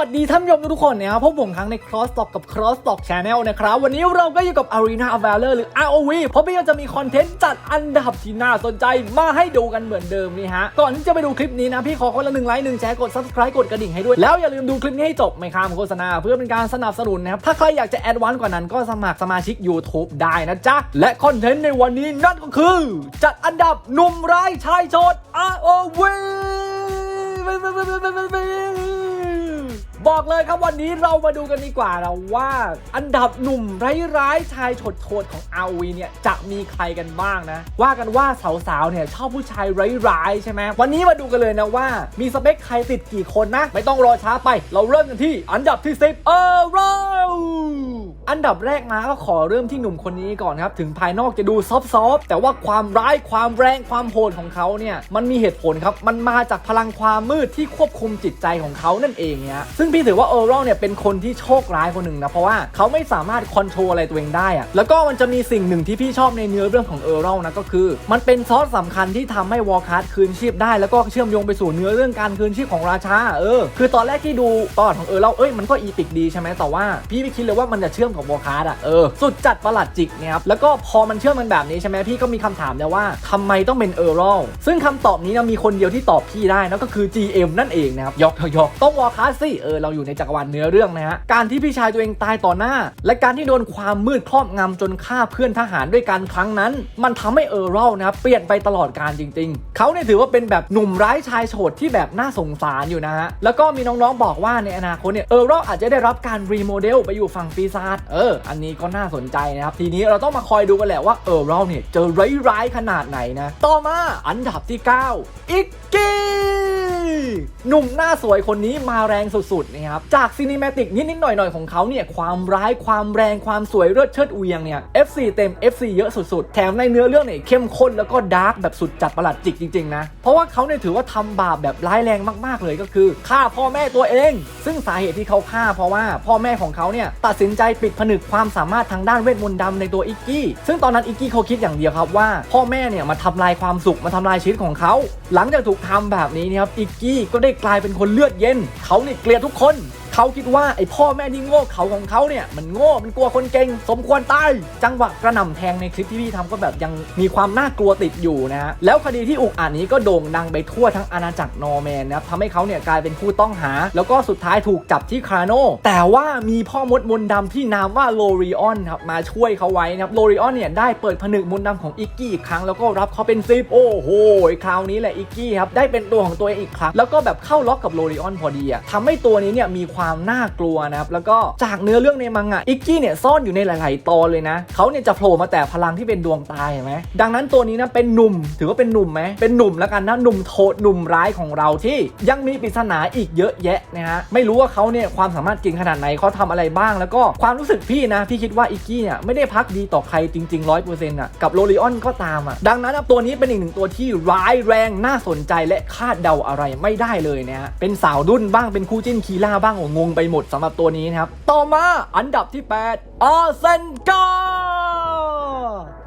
วัสดีท่านผู้ชมทุกคนนะครับพบผมครั้งใน Cross Talk กับ Cross Talk Channel นะครับ วันนี้เราก็อยู่กับ Arena of Valor หรือ ROV เพราะพี่ก็จะมีคอนเทนต์จัดอันดับที่น่าสนใจมาให้ดูกันเหมือนเดิมนี่ฮะ ก่อนที่จะไปดูคลิปนี้นะ พี่ขอคนละหนึ่งไลค์หนึ่งแชร์กด Subscribe กดกระดิ่งให้ด้วย แล้วอย่าลืมดูคลิปนี้ให้จบ ไม่ข้ามโฆษณา เพื่อเป็นการสนับสนุนนะครับ ถ้าใครอยากจะแอดวานซ์กว่านั้นก็สมัครสมาชิก YouTube ได้นะจ๊ะ และคอนเทนต์ในวันนี้นั่นก็คือ จัดอันดับหนุ่มร้ายชายโสด ROV บอกเลยครับวันนี้เรามาดูกันดีกว่านะว่าอันดับหนุ่มร้ายๆชายโฉดๆของ RV เนี่ยจะมีใครกันบ้างนะ ว่ากันว่าสาวๆเนี่ยชอบผู้ชายร้ายๆใช่ไหมวันนี้มาดูกันเลยนะว่า มีสเปคใครติดกี่คนนะ ไม่ต้องรอช้าไป เราเริ่มกันที่อันดับที่ 10 เออเราอันดับแรกมาก็ขอเริ่มที่หนุ่มคนนี้ก่อนครับ ถึงภายนอกจะดูซอฟต์ๆแต่ว่าความร้ายความแรงความโหดของเขาเนี่ยมันมีเหตุผลครับมันมาจากพลังความมืดที่ควบคุมจิตใจของเขานั่นเองเนี่ยซึ่งพี่ถือว่าเออร์เนี่ยเป็นคนที่โชคร้ายคนหนึ่งนะเพราะว่าเขาไม่สามารถคอนโทรลอะไรตัวเองได้อะแล้วก็มันจะมีสิ่งหนึ่งที่พี่ชอบในเนื้อเรื่องของเออร์นะก็คือ มันเป็นซอสสำคัญที่ทำให้วอลคัสคืนชีพได้ แล้วก็เชื่อมโยงไปสู่เนื้อเรื่องการคืนชีพของราชาเออคือตอนแรกที่ดูประวัติของเออร์เอ้ยมันก็อีปิกดีใช่ไหมแต่ว่าพี่ไม่คิดเลยว่ามันจะเชื่อมกับวอลคัสอะเออสุดจัดประหลัดจิกเนี่ยครับแล้วก็พอมันเชื่อมมันแบบนี้ใช่ไหมพี่ก็มีคำถามเนี่ยว่าทำไมต้องเป็นเออร์ซึ่งคำตอบนี้นะมีคนเดียวที่ตอบพี่ได้นั่นก็คือ GM นั่นเองนะครับยอกยอกต้องวอลคัสสิเออเราอยู่ในจักรวาลเนื้อเรื่องนะฮะการที่พี่ชายตัวเองตายต่อหน้า และการที่โดนความมืดครอบงำจนฆ่าเพื่อนทหารด้วยกันครั้งนั้น มันทำให้เออร์นะครับเปลี่ยนไปตลอดการจริง ๆ เขาเนี่ยถือว่าเป็นแบบหนุ่มร้ายชายโฉดที่แบบน่าสงสารอยู่นะฮะแล้วก็มีน้องๆบอกว่าในอนาคตเนี่ยเออร์อาจจะได้รับการรีโมเดลไปอยู่ฝั่งปีศาจเออ อันนี้ก็น่าสนใจนะครับทีนี้เราต้องมาคอยดูกันแหละว่าเออร์เนี่ยเจอร้ายๆขนาดไหนนะต่อมาอันดับที่ 9อิกกี้ หนุ่มหน้าสวยคนนี้มาแรงสุดๆนะครับ จากซีนิเมติกนิดๆหน่อยๆของเขาเนี่ย ความร้ายความแรงความสวยเลือดเชิดเวียงเนี่ย FC เต็ม FC เยอะสุดๆ แถมในเนื้อเรื่องเนี่ยเข้มข้นแล้วก็ดาร์กแบบสุดจัดประหลัดจิกจริงๆนะ เพราะว่าเขาเนี่ยถือว่าทำบาปแบบร้ายแรงมากๆเลยก็คือฆ่าพ่อแม่ตัวเอง ซึ่งสาเหตุที่เขาฆ่าเพราะว่าพ่อแม่ของเขาเนี่ยตัดสินใจปิดผนึกความสามารถทางด้านเวทมนต์ดำในตัวอิกกี้ ซึ่งตอนนั้นอิกกี้เขาคิดอย่างเดียวครับว่า พ่อแม่เนี่ยมาทำลายความสุขมาทำลายชีวิตของเขา หลังจากถูกทำแบบนี้นี่ยครับอิกกี้ก็ได้กลายเป็นคนเลือดเย็น เขาเนี่ยเกลียดทุกคน เขาคิดว่าไอพ่อแม่ที่โง่เขาของเขาเนี่ยมันโง่มันกลัวคนเก่งสมควรตายจังหวะกระหน่ำแทงในคลิปที่พี่ทำก็แบบยังมีความน่ากลัวติดอยู่นะฮะแล้วคดีที่อุกอาจนี้ก็โด่งดังไปทั่วทั้งอาณาจักรนอร์แมนนะครับทำให้เขาเนี่ยกลายเป็นผู้ต้องหา แล้วก็สุดท้ายถูกจับที่คาโนแต่ว่ามีพ่อมดมนต์ดำที่นามว่าโลริออนครับมาช่วยเขาไว้นะครับโลริออนเนี่ยได้เปิดผนึกมนต์ดำของอิกกี้อีกครั้งแล้วก็รับเขาเป็นซิปโอ้โหคราวนี้แหละอิกกี้ครับได้เป็นตัวของตัวเองอีกครั้งแล้วก็แบบเข้าล็อกกับโลริออนพอดีอะทำให้ตัวนี้เนี่ยมีความความน่ากลัวนะครับแล้วก็จากเนื้อเรื่องในมังงะอิกกี้เนี่ยซ่อนอยู่ในหลาย ๆ ตอนเลยนะเขาเนี่ยจะโผล่มาแต่พลังที่เป็นดวงตาเห็นไหมดังนั้นตัวนี้นะเป็นหนุ่มถือว่าเป็นหนุ่มไหมเป็นหนุ่มแล้วกันนะหนุ่มโทษหนุ่มร้ายของเราที่ยังมีปริศนาอีกเยอะแยะนะฮะไม่รู้ว่าเขาเนี่ยความสามารถจริงขนาดไหนเขาทำอะไรบ้าง แล้วก็ความรู้สึกพี่นะพี่คิดว่าอิกกี้เนี่ยไม่ได้พักดีต่อใครจริง ๆ 100%อะกับโลริออนก็ตามอะดังนั้นตัวนี้เป็นอีกหนึ่งตัวที่ร้ายแรงน่าสนใจและคาดเดาอะไรไม่ได้เลยนะฮะเป็นสาวดุ้นบ้างเป็นคู่จิ้นคีล่าบ้างโอ้งงไปหมดสำหรับตัวนี้นะครับ ต่อมาอันดับที่ 8 อาเซนกา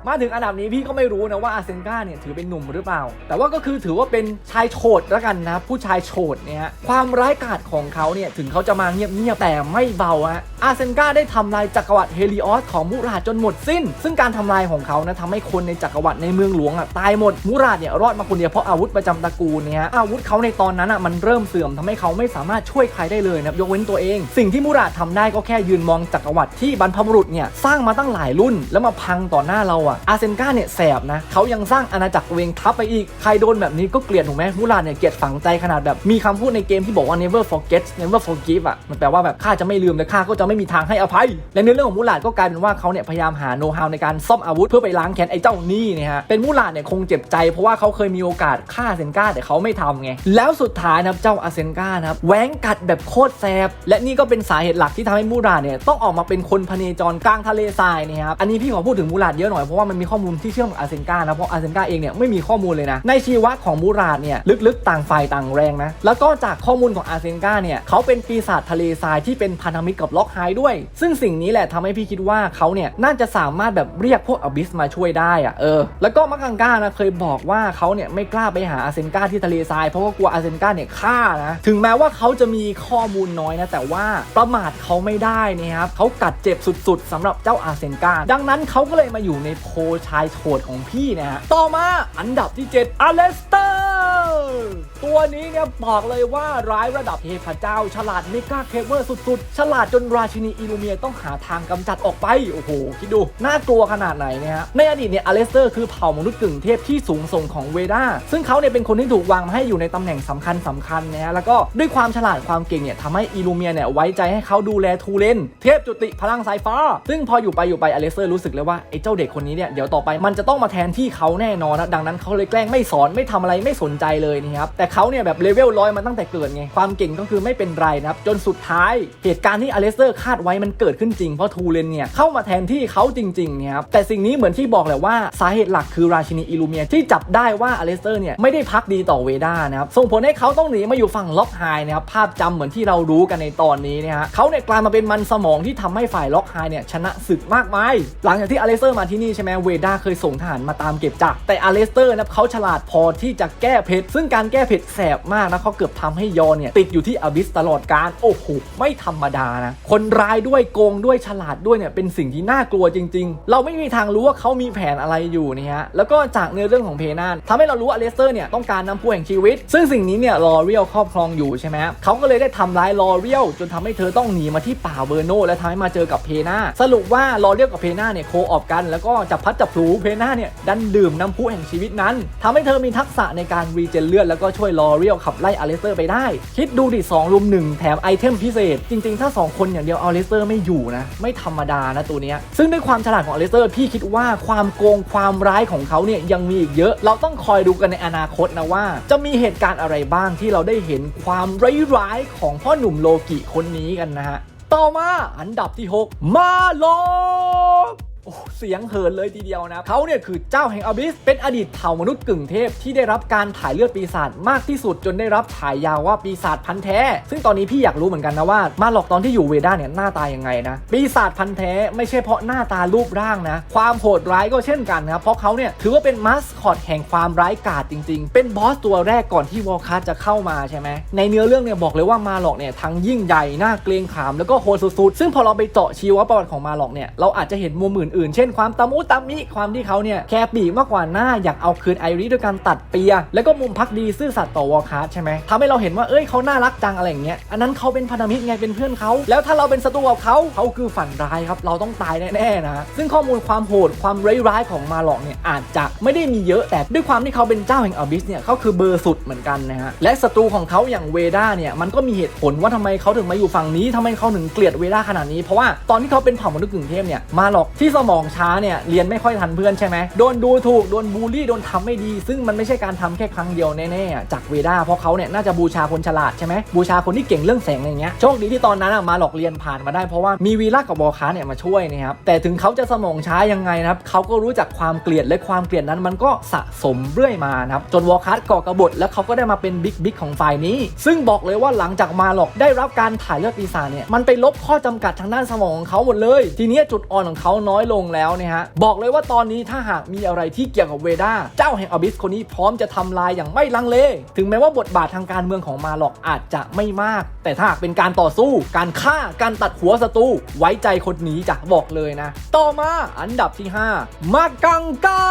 มาถึงอันดับนี้พี่ก็ไม่รู้นะว่าอาเซนกาเนี่ยถือเป็นหนุ่มหรือเปล่า แต่ว่าก็คือถือว่าเป็นชายโฉดแล้วกันนะผู้ชายโฉดเนี่ยความร้ายกาจของเขาเนี่ยถึงเขาจะมาเงียบๆแต่ไม่เบาฮะอาเซนกาได้ทำลายจักรวรรดิเฮลิออสของมุราดจนหมดสิ้น ซึ่งการทำลายของเขานะทำให้คนในจักรวรรดิในเมืองหลวงอะตายหมดมุราดเนี่ยรอดมาคนเดียวเพราะอาวุธประจำตระกูลเนี่ยอาวุธเขาในตอนนั้นอะมันเริ่มเสื่อมทำให้เขาไม่สามารถช่วยใครได้เลยนะยกว้นตัวเอง สิ่งที่มุราดทำได้ก็แค่ยืนมองจักรวรรดิที่บรรพบุรุษเนี่ยสร้างมาตั้งหลายรุ่น แล้วมาพังต่อหน้าเราอะอาเซนกาเนี่ยแสบนะเขายังสร้างอาณาจักรตัวเองทับไปอีกใครโดนแบบนี้ก็เกลียดถูกไหมมุราดเนี่ยเกลียดฝังใจขนาดแบบมีคำพูดในเกมที่บอกว่า never forget never forgive อะมันแปลว่าแบบข้าจะไม่ลืมและข้าก็จะไม่มีทางให้อภัย และในเรื่องของมูหลาดก็กลายเป็นว่าเขาเนี่ยพยายามหาโน้ตฮาวในการซ่อมอาวุธเพื่อไปล้างแค้นไอ้เจ้านี่นี่ยฮะเป็นมูหลาดเนี่ยคงเจ็บใจ เพราะว่าเขาเคยมีโอกาสฆ่าเซนก้าแต่เขาไม่ทำไงแล้วสุดท้ายนะเจ้าอาเซนก้านะครับแหวงกัดแบบโคตรแสบและนี่ก็เป็นสาเหตุหลักที่ทำให้มูหลาดเนี่ยต้องออกมาเป็นคนพเนจรกลางทะเลทรายนี่ยครับอันนี้พี่ขอพูดถึงมูราดเยอะหน่อยเพราะว่ามันมีข้อมูลที่เชื่อมกับอาเซนกานะเพราะอาเซนกาเองเนี่ยไม่มีข้อมูลเลยนะในชีวะของมูราดเนี่ยลึกๆ ต่างฝ่ายต่างแรงนะแล้วก็จากข้อมูลของอาเซนกาเนี่ยเขาเป็นปีศาจทะเลทรายที่เป็นพันธมิตรกับล็อกไฮด้วย ซึ่งสิ่งนี้แหละทำให้พี่คิดว่าเขาเนี่ยน่าจะสามารถแบบเรียกพวกอบิสมาช่วยได้อะเออแล้วก็มักกังกานะเคยบอกว่าเขาเนี่ยไม่กล้าไปหาอาเซนกาที่ทะเลทรายเพราะว่ากลัวอาเซนกาเนี่ยฆ่านะถึงแม้ว่าเขาจะมีข้อมูลน้อยนะแต่ว่าประมาทเขาไม่ได้นะครับเขากัดเจ็บสุดๆสำหรับเจ้าอาเซนกาดังนั้นเขาก็เลยมาอยู่ในโพลชายโฉดของพี่นะฮะต่อมาอันดับที่ 7อเลสเตอร์ตัวนี้เนี่ยบอกเลยว่าร้ายระดับเทพเจ้า ฉลาดเมกาเคเวอร์สุดๆ ฉลาดจนราชินีอิลูเมียต้องหาทางกำจัดออกไป โอ้โห คิดดู น่ากลัวขนาดไหนเนี่ยฮะในอดีตเนี่ยอเลสเตอร์คือเผ่ามนุษย์กึ่งเทพที่สูงส่งของเวดาซึ่งเขาเนี่ยเป็นคนที่ถูกวางมาให้อยู่ในตำแหน่งสำคัญสำคัญนะฮะแล้วก็ด้วยความฉลาดความเก่งเนี่ยทำให้อิลูเมียเนี่ยไว้ใจให้เขาดูแลทูเลนเทพจุติพลังสายฟ้า ซึ่งพออยู่ไปอยู่ไปอเลสเตอร์รู้สึกเลยว่าไอ้เจ้าเด็กคนนี้เนี่ยเดี๋ยวต่อไปมันจะต้องมาแทนที่เขาแน่นอนนะดังนั้นเขาเลยแกล้งไม่สอนไม่ทำอะไรไม่สนใจเลยนะครับแต่เขาเนี่ยแบบเลเวลร้อยมาตั้งแต่เกิดไงความเก่งก็คือไม่เป็นไรนะครับจนสุดท้ายเหตุการณ์ที่อเลสเตอร์คาดไว้มันเกิดขึ้นจริงเพราะทูเลนเนี่ยเข้ามาแทนที่เขาจริงๆเนี่ยครับแต่สิ่งนี้เหมือนที่บอกแหละว่าสาเหตุหลักคือราชินีอิลูเมียที่จับได้ว่าอเลสเตอร์เนี่ยไม่ได้พักดีต่อเวดานะครับส่งผลให้เขาต้องหนีมาอยู่ฝั่งล็อกไฮนะครับภาพจำเหมือนที่เรารู้กันในตอนนี้นะฮะเขาเนี่ยกลายมาเป็นมันสมองที่ทำให้ฝ่ายล็อกไฮเนี่ยชนะศึกมากมาย หลังจากที่อเลสเตอร์มาที่นี่ใช่ไหมเวด้าเคยส่งทหารมาตามเก็บจักรแต่อเลสเตอร์นะเขาฉลาดพอที่จะแก้เผ็ดซึ่งการแก้เผ็ดแสบมากนะเขาเกือบทำให้ยอนเนี่ยติดอยู่ที่อบิสตลอดการโอ้โหไม่ธรรมดานะคนร้ายด้วยโกงด้วยฉลาดด้วยเนี่ยเป็นสิ่งที่น่ากลัวจริง ๆ เราไม่มีทางรู้ว่าเขามีแผนอะไรอยู่นี่ฮะแล้วก็จากเนื้อเรื่องของเพนานทำให้เรารู้ว่าอเลสเตอร์เนี่ยต้องการน้ำพุแห่งชีวิต ซึ่งสิ่งนี้เนี่ยลอเรียลครอบครองอยู่ใช่ไหมเขาก็เลยได้ทำร้ายลอเรียลจนทำให้เธอต้องหนีมาที่ป่าเบอร์โน และทำให้มาเจอกับเพนาสรุปว่าลอเรียลกับเพนาเนี่ยโคออกกัน แล้วก็จับพัดจับพลูเพนาเนี่ยดันดื่มน้ำพุแห่งชีวิตนั้นทำให้เธอมีทักษะในการรีเจนเลือดแล้วก็ช่วยลอเรียลขับไล่อเลสเตอร์ไปได้ คิดดูดิสองรุมหนึ่งแถมไอเทมพิเศษ จริงๆ ถ้า 2 คนอย่างเดียวอเลสเตอร์ไม่อยู่นะไม่ธรรมดานะตัวเนี้ยซึ่งด้วยความฉลาดของอเลสเตอร์พี่คิดว่าความโกงความร้ายของเขาเนี่ยยังมีอีกเยอะ เราต้องคอยดูกันในอนาคตนะว่า จะมีเหตุการณ์อะไรบ้างที่เราได้เห็นความร้ายๆของพ่อหนุ่มโลกิคนนี้กันนะฮะ ต่อมาอันดับที่ 6 มาโลก โอ้เสียงเหินเลยทีเดียวนะเขาเนี่ยคือเจ้าแห่งอบิส เป็นอดีตเผ่ามนุษย์กึ่งเทพที่ได้รับการถ่ายเลือดปีศาจมากที่สุดจนได้รับฉายาว่าปีศาจพันแท้ ซึ่งตอนนี้พี่อยากรู้เหมือนกันนะว่ามาหลอกตอนที่อยู่เวด้าเนี่ยหน้าตายังไงนะปีศาจพันแท้ไม่ใช่เพราะหน้าตารูปร่างนะ ความโหดร้ายก็เช่นกันนะเพราะเขาเนี่ยถือว่าเป็นมาสคอตแห่งความร้ายกาจจริง ๆ เป็นบอสตัวแรกก่อนที่วอลคัสจะเข้ามาใช่ไหมในเนื้อเรื่องเนี่ยบอกเลยว่ามาหลอกเนี่ยทั้งยิ่งใหญ่หน่าเกรงขามแล้วก็โหดสุดๆซึ่งพอเราไปเจาะชีวประวัติของมาหลอกเนี่ยเราอาจจะเห็นมุมอื่นๆ เช่นความตะมุตะมิความที่เขาเนี่ยแคร์ปีกมากกว่าหน้าอยากเอาคืนไอริสด้วยการตัดเปีย แล้วก็มุมพักดีซื่อสัตย์ต่อวอลคัสใช่ไหมทำให้เราเห็นว่าเอ้ยเขาน่ารักจังอะไรอย่างเงี้ยอันนั้นเขาเป็นพันธมิตรไงเป็นเพื่อนเขาแล้วถ้าเราเป็นศัตรูกับเขาเขาคือฝันร้ายครับเราต้องตายแน่ๆนะซึ่งข้อมูลความโหดความร้ายๆของมาหลอกเนี่ยอาจจะไม่ได้มีเยอะแต่ด้วยความที่เขาเป็นเจ้าแห่งอบิสเนี่ยเขาคือเบอร์สุดเหมือนกันนะฮะและศัตรูของเขาอย่างเวด้าเนี่ยมันก็มีเหตุผลว่าทำไมเขาถึงมาอยู่ฝั่งนี้ทำไมเขาถึงเกลียดเวด้าขนาดนี้เพราะว่าตอนที่เขาเป็นเผ่ามนุษย์กึ่งเทพเนี่ยมาหลอกที่สมองช้าเนี่ยเรียนไม่ค่อยทันเพื่อนใช่ไหมโดนดูถูกโดนบูลลี่โดนทำไม่ดี ซึ่งมันไม่ใช่การทำแค่ครั้งเดียวแน่ๆจากเวด้าเพราะเขาเนี่ยน่าจะบูชาคนฉลาดใช่ไหมบูชาคนที่เก่งเรื่องแสงอะไรเงี้ยโชคดีที่ตอนนั้นมาหลอกเรียนผ่านมาได้เพราะว่ามีวีล่ากับวอลคาเนี่ยมาช่วยนะครับแต่ถึงเขาจะสมองช้ายังไงนะครับเขาก็รู้จักความเกลียดและความเกลียดนั้นมันก็สะสมเรื่อยมานะครับจนวอลคาก่อกระบฏแล้วเขาก็ได้มาเป็นบิ๊กบิ๊กของฝ่ายนี้ ซึ่งบอกเลยว่าหลังจากมาหลอกได้รับการถ่ายเลือดปีศาจเนี่ยมันไปลบข้อจำกัดทางด้านสมองของเขาหมดเลย ทีนี้จุดอ่อนของเขาน้อยลงแล้วนะฮะบอกเลยว่าตอนนี้ถ้าหากมีอะไรที่เกี่ยวกับเวด้าเจ้าแห่งอบิสคนนี้พร้อมจะทำลายอย่างไม่ลังเล ถึงแม้ว่าบทบาททางการเมืองของมาหลอกอาจจะไม่มาก แต่ถ้าหากเป็นการต่อสู้ การฆ่าการตัดหัวศัตรูไว้ใจคนนี้จะบอกเลยนะ ต่อมาอันดับที่ 5 มากังกา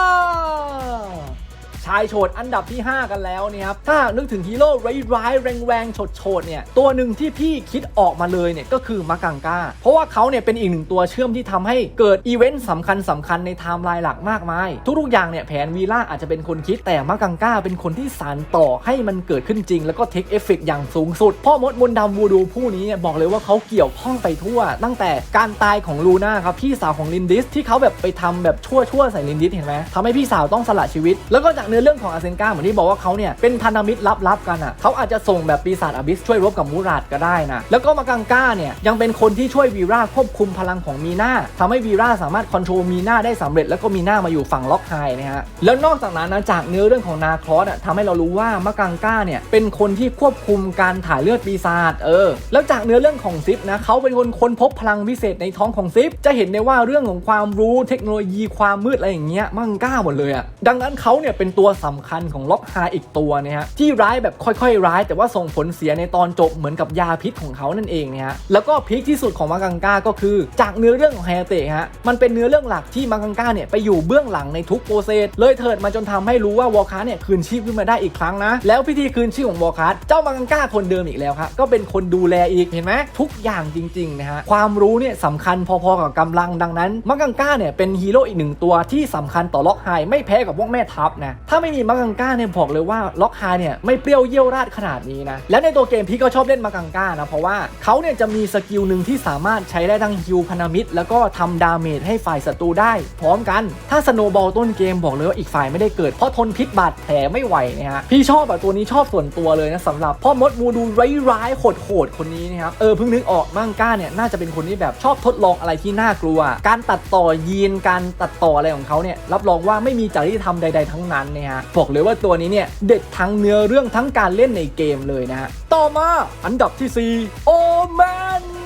ชายโฉดอันดับที่ 5 กันแล้วเนี่ยครับถ้านึกถึงฮีโร่ร้ายๆแรงๆโฉดๆเนี่ยตัวหนึ่งที่พี่คิดออกมาเลยเนี่ยก็คือมากังกาเพราะว่าเขาเนี่ยเป็นอีกหนึ่งตัวเชื่อมที่ทำให้เกิดอีเวนต์สำคัญสำคัญในไทม์ไลน์หลักมากมาย ทุกๆอย่างเนี่ยแผนวีล่าอาจจะเป็นคนคิดแต่มากังกาเป็นคนที่สานต่อให้มันเกิดขึ้นจริง แล้วก็เทคเอฟเฟกอย่างสูงสุด พ่อมดมนต์ดำวูดูผู้นี้เนี่ยบอกเลยว่าเขาเกี่ยวข้องไปทั่ว ตั้งแต่การตายของลูน่าครับพี่สาวของลินดิสที่เขาแบบไปทำแบบชั่วๆใส่ลินดิสเห็นไหมทำให้พี่สาวต้องสละชีวิต แล้วก็จากเนื้อเรื่องของอาเซนกาเหมือนที่บอกว่าเขาเนี่ยเป็นพันธมิตรลับๆกันอะเขาอาจจะส่งแบบปีศาจอบิสช่วยรบกับมูราดก็ได้นะแล้วก็มากังก้าเนี่ยยังเป็นคนที่ช่วยวีราควบคุมพลังของมีนาทำให้วีราสามารถคอนโทรลมีนาได้สำเร็จ แล้วก็มีนามาอยู่ฝั่งล็อกไฮนะฮะแล้วนอกจากนั้นนะจากเนื้อเรื่องของนาคลอสอะทำให้เรารู้ว่ามากังก้าเนี่ยเป็นคนที่ควบคุมการถ่ายเลือดปีศาจเออ แล้วจากเนื้อเรื่องของซิปนะเขาเป็นคนค้นพบพลังวิเศษในท้องของซิปจะเห็นได้ว่าเรื่องของความรู้เทคโนโลยีความมืดอะไรอย่างเงี้ยมังก้าหมดเลยอะดังนั้นเขาเนี่ยเป็นตัวัวสำคัญของล็อกไฮอีกตัวเนี่ยฮะที่ร้ายแบบค่อยๆ ร้าย แต่ว่าส่งผลเสียในตอนจบเหมือนกับยาพิษของเขานั่นเองเนี่ยฮะแล้วก็พีคที่สุดของมังกังก้าก็คือจากเนื้อเรื่องของไฮเตะฮะมันเป็นเนื้อเรื่องหลักที่มังกังก้าเนี่ยไปอยู่เบื้องหลังในทุกโปรเซสเลยเถิดมาจนทำให้รู้ว่าวอลคาร์เนี่ยคืนชีพขึ้นมาได้อีกครั้งนะ แล้วพิธีคืนชีพของวอลคาร์เจ้ามังกังก้าคนเดิมอีกแล้วครับก็เป็นคนดูแลอีกเห็นไหมทุกอย่างจริงๆนะฮะความรู้เนี่ยสำคัญพอๆกับกำลังดังนั้นมังกังก้าเนี่ยเป็นฮีโร่อีกหนึ่งตัวที่สำคัญต่อล็อกไฮไม่แพ้กับพวกแม่ทัพนะถ้าไม่มีมังกังก้าเนี่ยบอกเลยว่าล็อกไฮเนี่ยไม่เปรี้ยวเยี่ยวราดขนาดนี้นะ และในตัวเกมพี่ก็ชอบเล่นมังกังก้านะ เพราะว่าเขาเนี่ยจะมีสกิลหนึ่งที่สามารถใช้ได้ทั้งฮิวพันธมิตร แล้วก็ทำดาเมจให้ฝ่ายศัตรูได้ พร้อมกัน ถ้าสโนบอลต้นเกมบอกเลยว่าอีกฝ่ายไม่ได้เกิด เพราะทนพิษบาดแผลไม่ไหวนะฮะพี่ชอบแบบตัวนี้ชอบส่วนตัวเลยนะสำหรับพ่อมดมูดูร้ายๆโหดๆคนนี้นะครับเออเพิ่งนึกออกมังก้าเนี่ยน่าจะเป็นคนที่แบบชอบทดลองอะไรที่น่ากลัว การตัดต่อยีนการตัดต่ออะไรของเขาเนี่ยรับรองว่าไม่มีจริยธรรมใด ๆทั้งนั้นนะฮะบอกเลยว่าตัวนี้เนี่ยเด็ดทั้งเนื้อเรื่องทั้งการเล่นในเกมเลยนะฮะต่อมาอันดับที่ 4 โอแมน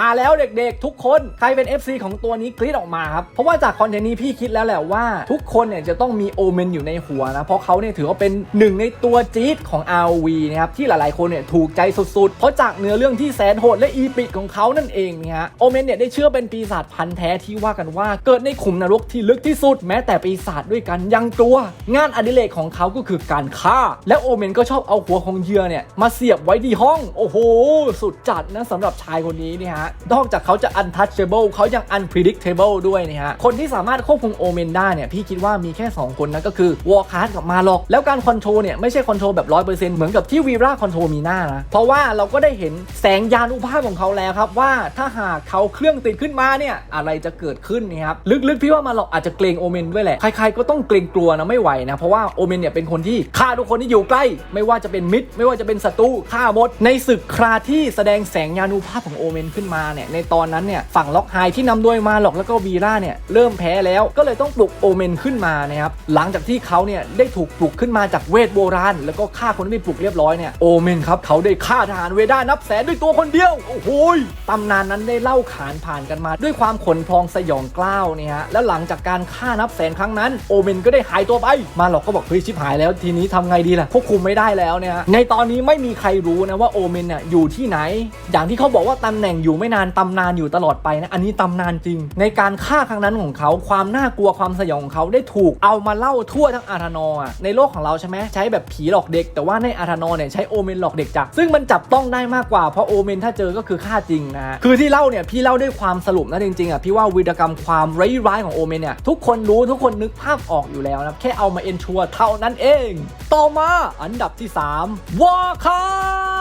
มาแล้วเด็กๆ ทุกคน ใครเป็น FC ของตัวนี้กรี๊ดออกมาครับ เพราะว่าจากคอนเทนต์นี้พี่คิดแล้วแหละว่าทุกคนเนี่ยจะต้องมีโอเมนอยู่ในหัวนะ เพราะเขาเนี่ยถือว่าเป็นหนึ่งในตัวจี๊ดของ RV นะครับ ที่หลายๆคนเนี่ยถูกใจสุดๆ เพราะจากเนื้อเรื่องที่แสนโหดและอีปิกของเขานั่นเองเนี่ยฮะโอเมนเนี่ยได้เชื่อเป็นปีศาจพันธุ์แท้ที่ว่ากันว่าเกิดในขุมนรกที่ลึกที่สุด แม้แต่ปีศาจด้วยกันยังกลัว งานอดิเรกของเขาก็คือการฆ่า และโอเมนก็ชอบเอาหัวของเหยื่อเนี่ยมาเสียบไว้ที่ห้อง โอ้โห สุดจัดนะสำหรับชายคนนี้นี่ฮะนอกจากเขาจะ untouchable เขายัง unpredictable ด้วยนะฮะ คนที่สามารถควบคุมโอเมนได้เนี่ย พี่คิดว่ามีแค่ 2 คนนะก็คือวอลคาร์ดกับมาล็อก แล้วการคอนโทรลเนี่ย ไม่ใช่คอนโทรลแบบ 100%เหมือนกับที่วีราคอนโทรลมีหน้านะ เพราะว่าเราก็ได้เห็นแสงยานุภาพของเขาแล้วครับ ว่าถ้าหากเขาเครื่องติดขึ้นมาเนี่ยอะไรจะเกิดขึ้นนะครับลึกๆพี่ว่ามาล็อกอาจจะเกรงโอเมนด้วยแหละใครๆก็ต้องเกรงกลัวนะไม่ไหวนะเพราะว่าโอเมนเนี่ยเป็นคนที่ฆ่าทุกคนที่อยู่ใกล้ ไม่ว่าจะเป็นมิตร ไม่ว่าจะเป็นศัตรูฆ่าหมดในศึกคราที่แสดงแสงยานุภาพของโอเมนขึ้นมาเนี่ยในตอนนั้นเนี่ยฝั่งล็อกไฮที่นำด้วยมาหลอกแล้วก็วีราเนี่ยเริ่มแพ้แล้วก็เลยต้องปลุกโอเมนขึ้นมานะครับหลังจากที่เขาเนี่ยได้ถูกปลุกขึ้นมาจากเวทโบราณ แล้วก็ฆ่าคนที่ปลุกเรียบร้อยเนี่ยโอเมนครับเขาได้ฆ่าทหารเวด้านับแสนด้วยตัวคนเดียวโอ้โหตำนานนั้นได้เล่าขานผ่านกันมา ด้วยความขนพองสยองกล้าวเนี่ยฮะแล้วหลังจากการฆ่านับแสนครั้งนั้นโอเมนก็ได้หายตัวไป มาหลอกก็บอกเฮ้ยชิบหายแล้วทีนี้ทำไงดีล่ะควบคุมไม่ได้แล้วเนี่ยฮะในตอนนี้ไม่มีใครรู้นะว่าโอเมนเนี่ยอยู่ที่ไหน อย่างที่เขาบอกว่าตำแหน่งอยู่ไไม่นานตำนานอยู่ตลอดไปนะอันนี้ตำนานจริง ในการฆ่าครั้งนั้นของเขาความน่ากลัวความสยองของเขาได้ถูกเอามาเล่าทั่วทั้งอาธานอร์อะในโลกของเราใช่ไหมใช้แบบผีหลอกเด็ก แต่ว่าในอาธานอร์เนี่ยใช้โอเมนหลอกเด็กจ้ะซึ่งมันจับต้องได้มากกว่าเพราะโอเมนถ้าเจอก็คือฆ่าจริงนะฮะคือที่เล่าเนี่ยพี่เล่าด้วยความสรุปนะจริงๆอะพี่ว่าวีรกรรมความร้ายๆของโอเมนเนี่ยทุกคนรู้ทุกคนนึกภาพออกอยู่แล้วนะแค่เอามาเอนชัวเท่านั้นเอง ต่อมาอันดับที่ 3วอคา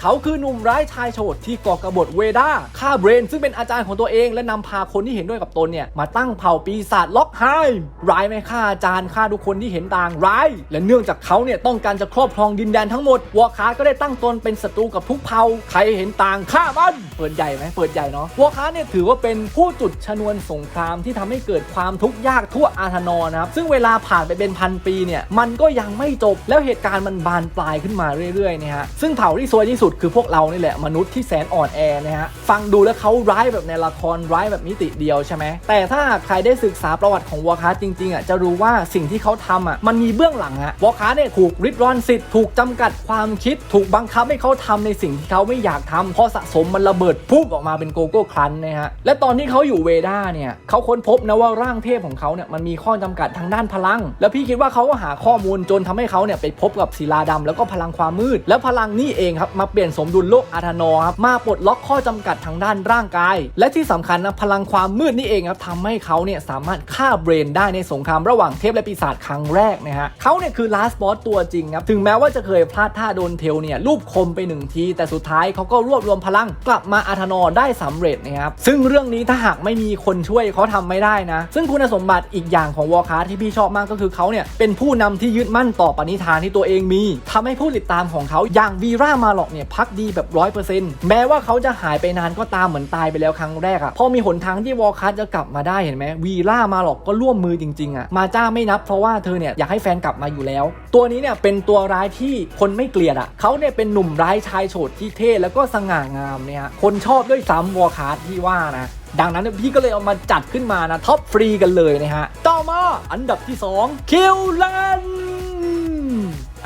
เขาคือหนุ่มร้ายชายโฉดที่ก่อกบฏเวด้าฆ่าเบรน ซึ่งเป็นอาจารย์ของตัวเอง และนำพาคนที่เห็นด้วยกับตนเนี่ย มาตั้งเผ่าปีศาจล็อกไฮม์ร้ายไม่ฆ่าอาจารย์ฆ่าทุกคนที่เห็นต่างร้าย และเนื่องจากเขาเนี่ยต้องการจะครอบครองดินแดนทั้งหมดวอคาร์ก็ได้ตั้งตนเป็นศัตรูกับทุกเผ่าใครเห็นต่างฆ่ามันเปิดใหญ่ไหมเปิดใหญ่เนาะวอคาร์เนี่ยถือว่าเป็นผู้จุดชนวนสงครามที่ทำให้เกิดความทุกข์ยากทั่วอาธนอร์นะครับซึ่งเวลาผ่านไปเป็นพันปีเนี่ยมันก็ยังไม่จบแล้วเหตุการณ์มันบานปลายขึ้นมาเรื่อยๆนะฮะซึ่งเผ่าที่ซวยที่สุดคือพวกเรานี่แหละมนุษย์ที่แสนอ่อนแอนะฮะฟังดูแล้วเขาร้ายแบบในละครร้ายแบบมิติเดียวใช่ไหมแต่ถ้าใครได้ศึกษาประวัติของวอร์คาร์จริงๆอะจะรู้ว่าสิ่งที่เขาทำอะมันมีเบื้องหลังฮะวอร์คาร์เนี่ยถูกริดรอนสิทธิ์ถูกจำกัดความคิด ถูกบังคับให้เขาทำในสิ่งที่เขาไม่อยากทำพอสะสมมันระเบิดปุ๊บออกมาเป็นโกโก้ครันนะฮะและตอนที่เขาอยู่เวด้าเนี่ยเขาค้นพบนะว่าร่างเทพของเขาเนี่ยมันมีข้อจำกัดทางด้านพลัง แล้วพี่คิดว่าเขาก็หาข้อมูลจนทำให้เขาเนี่ยไปพบกับศิลาดำแล้วก็พลังความมืด แล้วพลังนี่เองครับมาปลี่ยนสมดุลโลกอาธานอครับมาปลดล็อกข้อจำกัดทางด้านร่างกาย และที่สำคัญนะพลังความมืดนี่เองครับทำให้เขาเนี่ยสามารถฆ่าเบรนได้ในสงครามระหว่างเทพและปีศาจครั้งแรกนะฮะเขาเนี่ยคือลาสบอสตัวจริงครับถึงแม้ว่าจะเคยพลาดท่าโดนเทลเนี่ยรูปคมไปหนึ่งที แต่สุดท้ายเขาก็รวบรวมพลังกลับมาอาธานอได้สำเร็จนะครับซึ่งเรื่องนี้ถ้าหากไม่มีคนช่วยเขาทำไม่ได้นะ ซึ่งคุณสมบัติอีกอย่างของวอร์คาที่พี่ชอบมากก็คือเขาเนี่ยเป็นผู้นำที่ยึดมั่นต่อปณิธานที่ตัวเองมีทำให้ผู้ติดตามของเขาอย่างวีรามาหลอกเนี่ยพักดีแบบร้อยเปอร์เซ็นต์แม้ว่าเขาจะหายไปนานก็ตามเหมือนตายไปแล้วครั้งแรกอะพอมีหนทางที่วอร์คาจะกลับมาได้เห็นไหมวีรามาหลอกก็ร่วมมือจริงๆอะมาจ้าไม่นับเพราะว่าเธอเนี่ยอยากให้แฟนกลับมาอยู่แล้ว ตัวนี้เนี่ยเป็นตัวร้ายที่คนไม่เกลียดอะเขาเนี่ยเป็นหนุ่มร้ายชายโฉดที่เท่แล้วก็สง่างามเนี่ยคนชอบด้วยซ้ำวอร์คาที่ว่านะดังนั้นพี่ก็เลยเอามาจัดขึ้นมานะท็อปฟรีกันเลยนะฮะ ต่อมาอันดับที่ 2 คิวเลน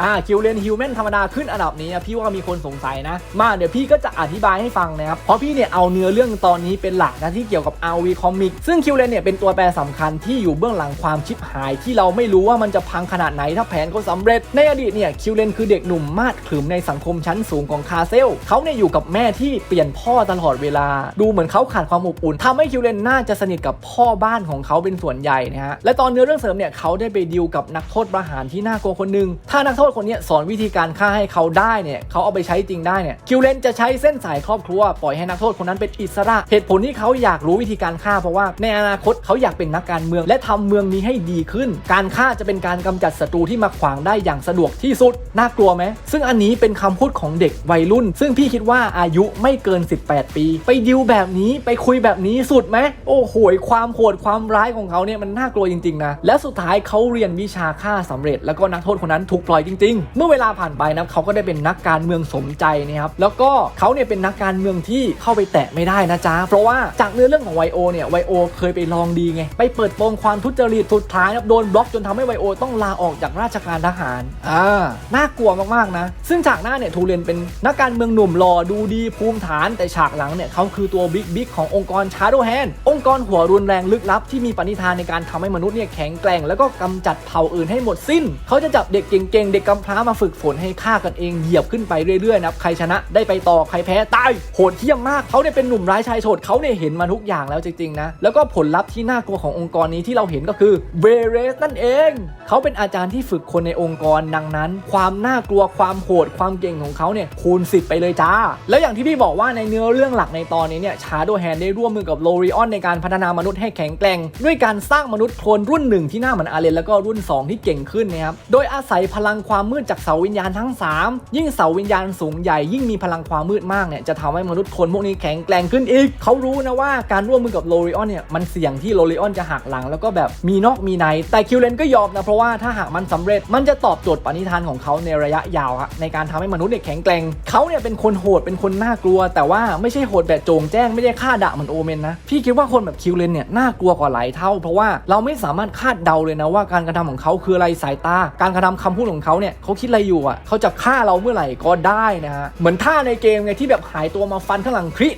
อ่าคิวเลนฮิวแมนธรรมดาขึ้นอันดับนี้พี่ว่ามีคนสงสัยนะ มาเดี๋ยวพี่ก็จะอธิบายให้ฟังนะครับ เพราะพี่เนี่ยเอาเนื้อเรื่องตอนนี้เป็นหลักนะที่เกี่ยวกับ RV Comic ซึ่งคิวเลนเนี่ยเป็นตัวแปรสำคัญที่อยู่เบื้องหลังความชิบหาย ที่เราไม่รู้ว่ามันจะพังขนาดไหนถ้าแผนเขาสำเร็จ ในอดีตเนี่ยคิวเลนคือเด็กหนุ่มมาดขึมในสังคมชั้นสูงของคาเซลเขาเนี่ยอยู่กับแม่ที่เปลี่ยนพ่อตลอดเวลา ดูเหมือนเขาขาดความอบอุ่นทำให้คิวเลนน่าจะสนิทกับพ่อบ้านของเขาเป็นส่วนใหญ่นะฮะและตอนเนื้อเรื่องเสริมเนี่ยเขาได้ไปดีลกับนักโทษประหารที่น่ากลัวคนหนึ่งถ้านักโทษคนนี้สอนวิธีการฆ่าให้เขาได้เนี่ยเขาเอาไปใช้จริงได้เนี่ยคิวเลนจะใช้เส้นสายครอบครัวปล่อยให้นักโทษคนนั้นเป็นอิสระ เหตุผลที่เขาอยากรู้วิธีการฆ่าเพราะว่า ในอนาคตเขาอยากเป็นนักการเมือง และทำเมืองนี้ให้ดีขึ้น การฆ่าจะเป็นการกำจัดศัตรูที่มาขวางได้อย่างสะดวกที่สุด น่ากลัวไหมซึ่งอันนี้เป็นคำพูดของเด็กวัยรุ่น ซึ่งพี่คิดว่าอายุไม่เกิน 18 ปี ไปดิวแบบนี้ไปคุยแบบนี้สุดไหมโอ้โหความโหดความร้ายของเขาเนี่ยมันน่ากลัวจริงๆนะและสุดท้ายเขาเรียนวิชาฆ่าสำเร็จ แล้วก็นักโทษคนนั้นถูกปล่อยจริง ๆ เมื่อเวลาผ่านไปนะเขาก็ได้เป็นนักการเมืองสมใจนะครับแล้วก็เขาเนี่ยเป็นนักการเมืองที่เข้าไปแตะไม่ได้นะจ๊ะเพราะว่าจากเนื้อเรื่องของไวโอเนี่ยไวโอเคยไปลองดีไงไปเปิดโปงความทุจริตสุดท้ายนะโดนบล็อกจนทำให้ไวโอต้องลาออกจากราชการทหารอ่าน่ากลัวมากๆนะ ซึ่งฉากหน้าเนี่ยทูเรนเป็นนักการเมืองหนุ่มหล่อดูดีภูมิฐาน แต่ฉากหลังเนี่ยเขาคือตัวบิ๊กบิ๊กขององค์กรชาร์โดแฮนองค์กรหัวรุนแรงลึกลับที่มีปณิธานในการทำให้มนุษย์เนี่ยแข็งแกร่งแล้วก็กำจัดเผ่าอื่นให้หมดสิ้น เขาจะจับเด็กเก่งๆเด็กกำพร้ามาฝึกฝนให้ฆ่ากันเองเหยียบขึ้นไปเรื่อยๆนะครับใครชนะได้ไปต่อใครแพ้ตายโหดเหี้ยมมากเขาเนี่ยเป็นหนุ่มร้ายชายโฉดเขาเนี่ยเห็นมาทุกอย่างแล้วจริงๆนะแล้วก็ผลลัพธ์ที่น่ากลัวขององค์กรนี้ที่เราเห็นก็คือเวเรสนั่นเอง เขาเป็นอาจารย์ที่ฝึกคนในองค์กรดังนั้น ความน่ากลัวความโหดความเก่งของเขาเนี่ยคูณ10ไปเลยจ้า แล้วอย่างที่พี่บอกว่าในเนื้อเรื่องหลักในตอนนี้เนี่ยชาโดแฮนได้ร่วมมือกับโลริออนในการพัฒนามนุษย์ให้แข็งแกร่ง ด้วยการสร้างมนุษย์โคลนรุ่นหนึ่งที่หน้าเหมือนอาเลนแล้วก็รุ่น 2 ที่เก่งขึ้นนะครับโดยอาศัยพลังความมืดจากเสาวิญญาณทั้ง 3 ยิ่งเสาวิญญาณสูงใหญ่ยิ่งมีพลังความมืดมากเนี่ยจะทำให้มนุษย์คนพวกนี้แข็งแกร่งขึ้นอีก เขารู้นะว่าการร่วมมือกับโลริออนเนี่ยมันเสี่ยงที่โลริออนจะหักหลังแล้วก็แบบมีนอกมีใน แต่คิวเลนก็ยอมนะเพราะว่าถ้าหากมันสำเร็จมันจะตอบโจทย์ปณิธานของเขาในระยะยาวฮะในการทำให้มนุษย์เนี่ยแข็งแกร่งเขาเนี่ยเป็นคนโหดเป็นคนน่ากลัว แต่ว่าไม่ใช่โหดแบบโจงแจ้งไม่ได้ฆ่าด่าเหมือนโอเมนนะพี่คิดว่าคนแบบคิวเลนเนี่ยน่ากลัวกว่าหลายเท่า เพราะว่าเราไม่สามารถคาดเดาเลยนะว่าการกระทำของเขาคืออะไรสายตา การกระทำคำพูดของเขาเนี่ยเขาคิดอะไรอยู่อะเขาจะฆ่าเราเมื่อไหร่ก็ได้นะฮะเหมือนท่าในเกมไงที่แบบหายตัวมาฟันข้างหลังคริ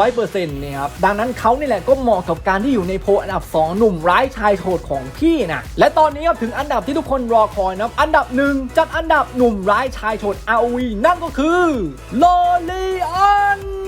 100%เนี่ยครับดังนั้นเขานี่แหละก็เหมาะกับการที่อยู่ในโพอันดับ 2 หนุ่มร้ายชายโหดของพี่นะและตอนนี้ครับถึงอันดับที่ทุกคนรอคอยนะอันดับหนึ่งจัดอันดับหนุ่มร้ายชายโหด ROV นั่นก็คือโลลีออน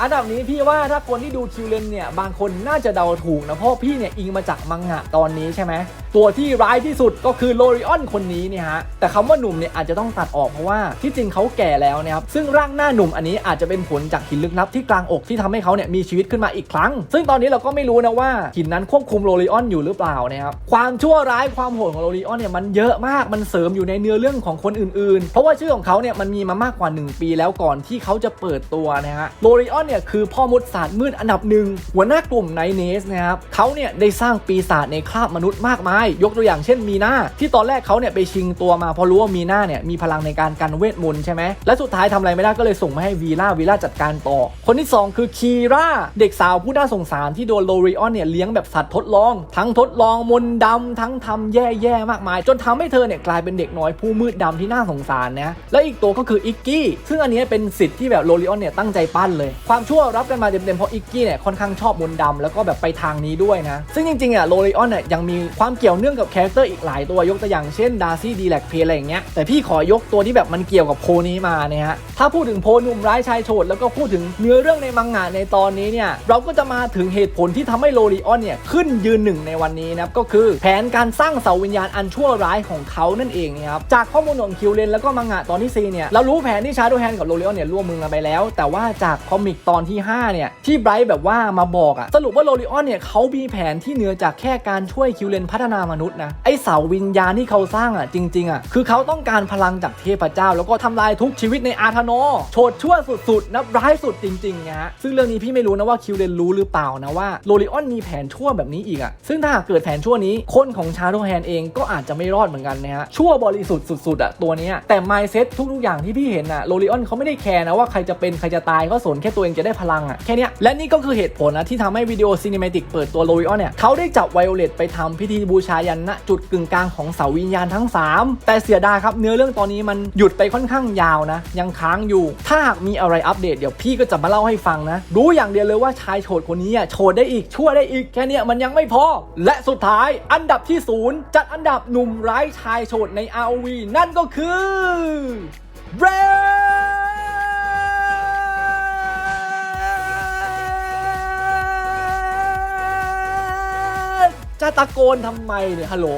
อันดับนี้พี่ว่าถ้าคนที่ดูคิวเลนเนี่ยบางคนน่าจะเดาถูกนะเพราะพี่เนี่ยอิงมาจากมังงะตอนนี้ใช่ไหมตัวที่ร้ายที่สุดก็คือโลริออนคนนี้เนี่ยฮะแต่คำว่าหนุ่มเนี่ยอาจจะต้องตัดออกเพราะว่าที่จริงเขาแก่แล้วนะครับซึ่งร่างหน้าหนุ่มอันนี้อาจจะเป็นผลจากหินลึกลับที่กลางอกที่ทำให้เขาเนี่ยมีชีวิตขึ้นมาอีกครั้ง ซึ่งตอนนี้เราก็ไม่รู้นะว่าหินนั้นควบคุมโลริออนอยู่หรือเปล่านะครับความชั่วร้ายความโหดของโลริออนเนี่ยมันเยอะมากมันเสริมอยู่ในเนื้อเรื่องของคนอื่นๆ เพราะว่าชื่อของเขาเนี่ยมันมีมามากกว่า 1 ปีแล้วก่อนที่เขาจะเปิดตัวนะฮะโลโริออนเนี่ยคือพ่อมดศาสตร์มืดอันดับหนึ่งหัวหน้ากลุ่มไนเนสนะครับเขาเนี่ยได้สร้างปีศาจในคราบมนุษย์มากมาย ยกตัวอย่างเช่นมีนาที่ตอนแรกเขาเนี่ยไปชิงตัวมาเพราะรู้ว่ามีนาเนี่ยมีพลังในการกันเวทมนต์ใช่ไหมและสุดท้ายทำอะไรไม่ได้ก็เลยส่งมาให้วีล่าวีล่าจัดการต่อ คนที่ 2 คือคีราเด็กสาวผู้น่าสงสารที่โดนโลริออนเนี่ยเลี้ยงแบบสัตว์ทดลอง ทั้งทดลองมนต์ดำทั้งทำแย่ๆมากมาย จนทำให้เธอเนี่ยกลายเป็นเด็กน้อยผู้มืดดำที่น่าสงสารนะและอีกตัวก็คืออิกกี้ซึ่งอันนี้เป็นสิทธิ์ที่แบบโลริออนเนี่ยตั้งใจปั้นเลย ความชั่วรับกันมาเต็มๆเพราะอิกกี้เนี่ยค่อนข้างชอบมนต์ดำแล้วก็แบบไปทางนี้ด้วยนะ ซึ่งจริงๆอะโลริออนเนี่ยยังมีความเกี่ยวเนื่องกับคาแรคเตอร์อีกหลายตัวยกตัวอย่างเช่นดาร์ซี่ดีแลกเพลอะไรอย่างเงี้ยแต่พี่ขอยกตัวที่แบบมันเกี่ยวกับโพนี้มาเนี่ยฮะถ้าพูดถึงโพหนุ่มร้ายชายโฉดแล้วก็พูดถึงเนื้อเรื่องในมังงะในตอนนี้เนี่ยเราก็จะมาถึงเหตุผลที่ทำให้โลริออนเนี่ยขึ้นยืนหนึ่งในวันนี้นะครับก็คือแผนการสร้างเสาวิญญาณอันชั่วร้ายของเขานั่นเองนะครับจากข้อมูลของคิวเลนแล้วก็มังงะตอนที่4เนี่ยเรารู้แผนที่ชาร์โดแฮนกับโลริออนเนี่ยร่วมมือกันไปแล้ว แต่ว่าจากคอมิกตอนที่ห้าเนี่ย ที่ไบรท์แบบว่ามาบอกอะสรุปว่าโลริออนเนี่ยเขามีแผนที่เหนือจากแค่การช่วยคิวเลนพัฒนามนุษย์นะไอเสาวิญญาณที่เขาสร้างอะจริงๆอะคือเขาต้องการพลังจากเทพเจ้า แล้วก็ทำลายทุกชีวิตในอาร์ธโนโฉดชั่วสุดๆนะร้ายสุดจริงๆนะฮะซึ่งเรื่องนี้พี่ไม่รู้นะว่าคิวเลนรู้หรือเปล่านะว่าโลริออนมีแผนชั่วแบบนี้อีกอะซึ่งถ้าเกิดแผนชั่วนี้คนของชาโดแฮนเองก็อาจจะไม่รอดเหมือนกันนะฮะชั่วบริสุทธิ์สุดๆอะตัวเนี้ยแต่ไมเซ็ตทุกๆอย่างที่พี่เห็นอะโลริออนเขาไม่ได้แคร์นะว่าใครจะเป็นใครจะตายเขาสนแค่ตัวเองจะได้พลังอะแค่นี้และนี่ก็คือเหตุผลนะที่ทำให้วิดีโอซีนิเมติกเปิดตัวโลริออนเนี่ยเขาได้จับไวโอเลตไปทำพิธีบูชายันณจุดกึ่งกลางของเสาวิญญาณทั้ง 3 แต่เสียดายครับเนื้อเรื่องตอนนี้มันหยุดไปค่อนข้างยาวนะ ยังค้างอยู่ ถ้าหากมีอะไรอัปเดตเดี๋ยวพี่ก็จะมาเล่าให้ฟังนะรู้อย่างเดียวเลยว่าชายโฉดคนนี้อะโฉดได้อีกชั่วได้อีกแค่นี้มันยังไม่พอ และสุดท้ายอันดับที่ศูนย์จัดอันดับหนุ่มร้ายชายโฉดใน ROV นั่นก็คือเบร จะตะโกนทำไมเนี่ยฮัลโหล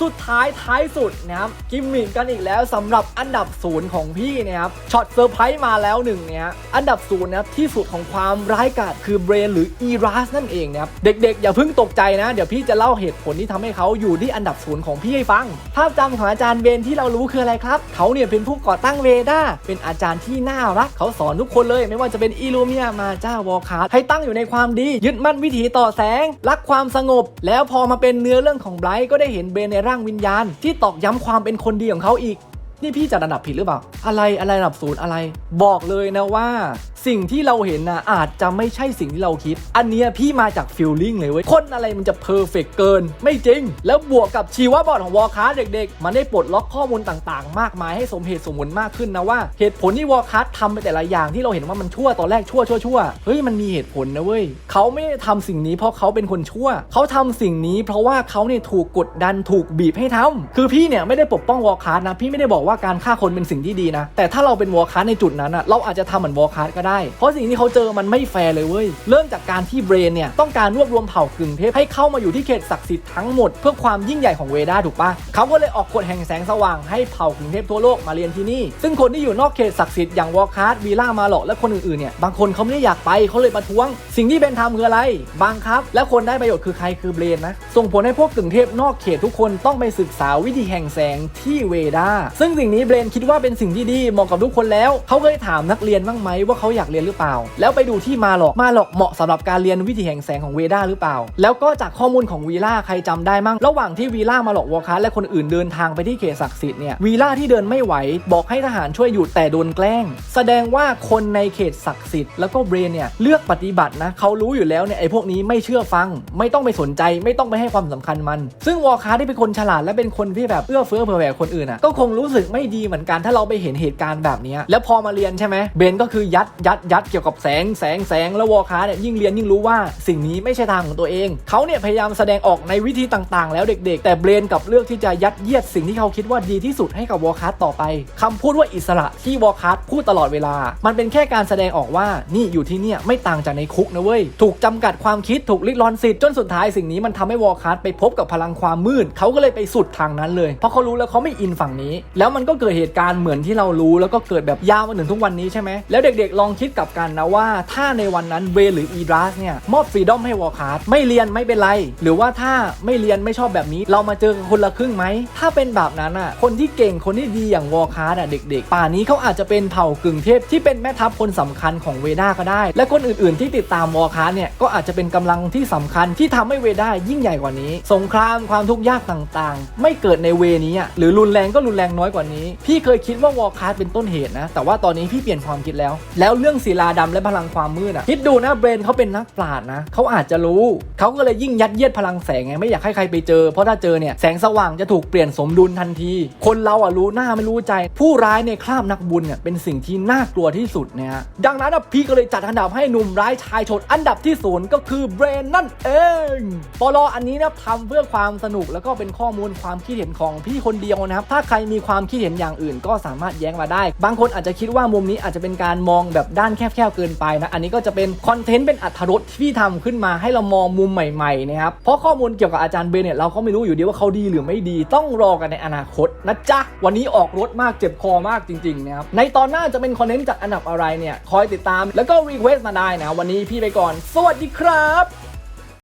สุดท้ายท้ายสุดนะครับกิมมิกกันอีกแล้วสำหรับอันดับศูนย์ของพี่นะครับช็อตเซอร์ไพรส์มาแล้วหนึ่งเนี่ยอันดับศูนย์นะครับที่สุดของความร้ายกาจคือเบรนหรืออีรัสนั่นเองนะครับเด็กๆ อย่าเพิ่งตกใจนะ เดี๋ยวพี่จะเล่าเหตุผลที่ทำให้เขาอยู่ที่อันดับศูนย์ของพี่ให้ฟัง ภาพจำของอาจารย์เบนที่เรารู้คืออะไรครับ เขาเนี่ยเป็นผู้ก่อตั้งเวด้าเป็นอาจารย์ที่น่ารัก เขาสอนทุกคนเลย ไม่ว่าจะเป็นอีลูเมียมาจ้าวอลคาร์ให้ตั้งอยู่ในความดี ยึดมั่นวิถีต่อแสง รักความสงบ แล้วพอมาเป็นเนื้อเรื่องของไบรท์ก็ได้เห็นเบนในร่างวิญญาณ ที่ตอกย้ำความเป็นคนดีของเขาอีก นี่พี่จัดอันดับผิดหรือเปล่า อะไรอะไรอันดับศูนย์อะไร บอกเลยนะว่าสิ่งที่เราเห็นนะอาจจะไม่ใช่สิ่งที่เราคิด อันเนี้ยพี่มาจากฟิลลิ่งเลยเว้ย คนอะไรมันจะเพอร์เฟกเกิน ไม่จริง แล้วบวกกับชีวบอร์ดของวอลคาร์เด็กๆ มันได้ปลดล็อกข้อมูลต่างๆ มากมายให้สมเหตุสมผลมากขึ้นนะว่า เหตุผลที่วอลคาร์ทำไปแต่ละอย่างที่เราเห็นว่ามันชั่วตอนแรกชั่วชั่วชั่วเฮ้ยมันมีเหตุผลนะเว้ยเขาไม่ได้ทำสิ่งนี้เพราะเขาเป็นคนชั่ว เขาทำสิ่งนี้เพราะว่าเขาเนี่ยถูกกดดันถูกบีบให้ทำคือพี่เนี่ยไม่ได้ปกป้องวอลคาร์นะพี่ไม่ได้บอกว่าการฆ่าคนเป็นสิ่งที่ดีนะแต่ถ้าเราเป็นวอลคาร์ในจุดนั้นอะเราอาจจะทำเหมือนวอลคาร์ก็ได้เพราะสิ่งที่เขาเจอมันไม่แฟร์เลยเว้ย เริ่มจากการที่เบรนเนี่ยต้องการรวบรวมเผ่ากึ่งเทพให้เข้ามาอยู่ที่เขตศักดิ์สิทธิ์ทั้งหมดเพื่อความยิ่งใหญ่ของเวดาถูกปะเขาก็เลยออกกฎแห่งแสงสว่างให้เผ่ากึ่งเทพทั่วโลกมาเรียนที่นี่ ซึ่งคนที่อยู่นอกเขตศักดิ์สิทธิ์อย่างวอลคาร์ดวีล่ามาหลอกและคนอื่นๆเนี่ยบางคนเขาไม่ได้อยากไปเขาเลยประท้วง สิ่งที่เบนทำคืออะไรบังคับ และคนได้ประโยชน์คือใครคือเบรนนะส่งผลให้พวกกึ่งเทพนอกเขตทุกคนต้องไปศึกษาวิธีแห่งแสงที่เวดาซึ่งสิ่งนี้เบรนคิดว่าเป็นสิ่งที่ดีเหมาะกับทุกคนแล้วเขาเคยถามนักเรียนบ้างไหมว่าเขาอยากเรียนหรือเปล่า แล้วไปดูที่มาหลอกมาหลอกเหมาะสำหรับการเรียนวิธีแห่งแสงของเวด้าหรือเปล่า แล้วก็จากข้อมูลของวีล่าใครจำได้มั่งระหว่างที่วีล่ามาหลอกวอคัสและคนอื่นเดินทางไปที่เขตศักดิ์สิทธิ์เนี่ยวีล่าที่เดินไม่ไหว บอกให้ทหารช่วยหยุดแต่โดนแกล้ง แสดงว่าคนในเขตศักดิ์สิทธิ์แล้วก็เบรนเนี่ยเลือกปฏิบัตินะเขารู้อยู่แล้วเนี่ยไอ้พวกนี้ไม่เชื่อฟัง ไม่ต้องไปสนใจไม่ต้องไปให้ความสำคัญมัน ซึ่งวอคัสที่เป็นคนฉลาดและเป็นคนที่แบบเอื้อเฟื้อเผื่อแผ่คนอื่นอะก็คงรู้สึกไม่ดีเหมือนกันถ้าเราไปเห็นเหตุการณ์แบบนี้แล้วพอมาเรียนใช่ไหมเบนก็คือยัดยัดยัดเกี่ยวกับแสงแสงแสงแล้ววอลคัสเนี่ยยิ่งเรียนยิ่งรู้ว่าสิ่งนี้ไม่ใช่ทางของตัวเองเขาเนี่ยพยายามแสดงออกในวิธีต่างๆ แล้วเด็ก ๆ แต่เบรนกับเลือกที่จะยัดเยียดสิ่งที่เขาคิดว่าดีที่สุดให้กับวอลคัสต่อไปคำพูดว่าอิสระที่วอลคัสพูดตลอดเวลา มันเป็นแค่การแสดงออกว่านี่อยู่ที่เนี่ยไม่ต่างจากในคุกนะเว้ย ถูกจำกัดความคิดถูกลิดรอนสิทธิ์จนสุดท้ายสิ่งนี้มันทำให้วอลคัสไปพบกับพลังความมืดเขาก็เลยไปสุดทางนั้นเลย เพราะเขารู้แล้วเขาไม่อินฝั่งนี้ แล้วมันก็เกิดเหตุการณ์เหมือนที่เรารู้ แล้วก็เกิดแบบยาวมาถึงทุกวันนี้ใช่ไหมแล้วเด็กๆลองคิดกลับกันนะว่าถ้าในวันนั้นเวหรืออีดรัสเนี่ยมอบฟรีดอมให้วอลคัสไม่เรียนไม่เป็นไร หรือว่าถ้าไม่เรียนไม่ชอบแบบนี้ เรามาเจอคนละครึ่งไหม ถ้าเป็นแบบนั้นอะคนที่เก่งคนที่ดีอย่างวอลคัสอะเด็ก ๆ ป่านนี้เขาอาจจะเป็นเผ่ากึ่งเทพที่เป็นแม่ทัพคนสำคัญของเวด้าก็ได้ และคนอื่นๆ ที่ติดตามวอลคัสเนี่ยก็อาจจะเป็นกำลังที่สำคัญที่ทำให้เวด้ายิ่งใหญ่กว่านี้ สงครามความทุกข์ยากต่างๆ ไม่เกิดในเวนี้อะหรือรุนแรงก็รุนแรงน้อยกว่านี้ พี่เคยคิดว่าวอลคัสเป็นต้นเหตุนะแต่ว่าตอนนี้พี่เปลี่ยนความคิดแล้วแล้วเรื่องื่องศิลาดำและพลังความมืดอะคิดดูนะเบรนเขาเป็นนักปราชญ์นะเขาอาจจะรู้เขาก็เลยยิ่งยัดเยียดพลังแสงไงไม่อยากให้ใครไปเจอ เพราะถ้าเจอเนี่ยแสงสว่างจะถูกเปลี่ยนสมดุลทันที คนเราอะรู้หน้าไม่รู้ใจ ผู้ร้ายในคราบนักบุญเนี่ยเป็นสิ่งที่น่ากลัวที่สุดเนะฮะดังนั้นพี่ก็เลยจัดอันดับให้หนุ่มร้ายชายโฉดอันดับที่ศูนย์ก็คือเบรนนั่นเองปลออันนี้นะทำเพื่อความสนุกแล้วก็เป็นข้อมูลความคิดเห็นของพี่คนเดียวนะครับถ้าใครมีความคิดเห็นอย่างอื่น ก็สามารถแย้งมาได้ บางคนอาจจะคิดว่ามุมนี้อาจจะเป็นการมองแบบด้านแคบๆเกินไปนะอันนี้ก็จะเป็นคอนเทนต์เป็นอัธรสที่พี่ทำขึ้นมาให้เรามองมุมใหม่ๆนะครับเพราะข้อมูลเกี่ยวกับอาจารย์เบนเนี่ยเราก็ไม่รู้อยู่ดีว่าเขาดีหรือไม่ดี ต้องรอกันในอนาคตนะจ๊ะวันนี้ออกรถมากเจ็บคอมากจริงๆนะครับในตอนหน้าจะเป็นคอนเทนต์จากอันดับอะไรเนี่ยคอยติดตามแล้วก็รีเควสต์มาได้นะวันนี้พี่ไปก่อน สวัสดีครับ